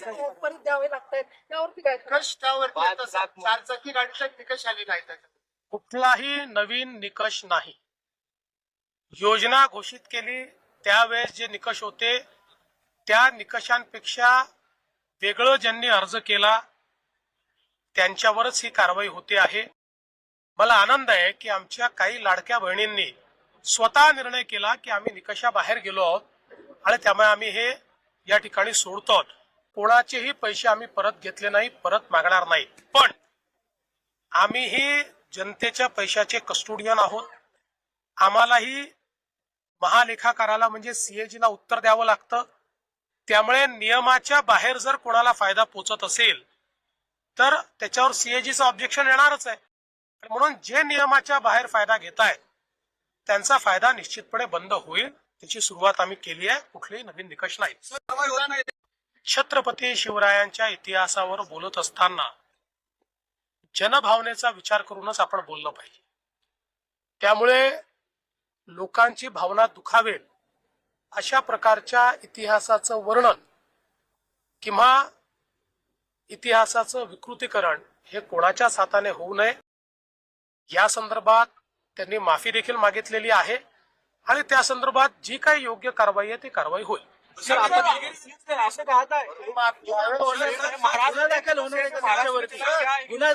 परत द्यावे लागतात त्यावरती काय निकष त्यावरती पाच येतात. लाख चार चाकी गाडीचा निकष आले नाही त्याच्यात कुठलाही नवीन निकष नाही. योजना घोषित केली त्यावेळेस जे निकष होते त्या निकषांपेक्षा वेगळं ज्यांनी अर्ज केला त्यांच्यावरच ही कारवाई होते आहे. मला आनंद आहे की आमच्या काही लाडक्या बहिणींनी स्वतः निर्णय केला की आम्ही निकषाबाहेर गेलो आहोत आणि त्यामुळे आम्ही हे या ठिकाणी सोडतो आहोत. कोणाचेही पैसे आम्ही परत घेतले नाही परत मागणार नाही. पण आम्हीही जनतेच्या पैशाचे कस्टोडियन आहोत. आम्हालाही महालेखाकाराला म्हणजे सीएजीला उत्तर द्यावं लागतं. त्यामुळे नियमाच्या बाहेर जर कोणाला फायदा पोचत असेल तर त्याच्यावर सीएजीचं ऑब्जेक्शन येणारच आहे. म्हणून जे नियमाच्या बाहेर फायदा घेत आहेत त्यांचा फायदा निश्चितपणे बंद होईल. त्याची सुरुवात आम्ही केली आहे. कुठलेही नवीन निकष नाही. छत्रपती शिवरायांच्या इतिहासावर बोलत असताना जनभावनेचा विचार करूनच आपण बोललं पाहिजे. त्यामुळे लोकांची भावना दुखावेल अशा प्रकारच्या इतिहासाचं वर्णन किंवा इतिहासाचं विकृतीकरण हे कोणाच्याच हाताने होऊ नये या संदर्भात त्यांनी माफी देखील मागितलेली आहे आणि त्या संदर्भात जी काही योग्य कारवाई आहे ती कारवाई होईल. सर आपण असं पाहताय महाराष्ट्र दाखल होणार आहे का? गुन्हा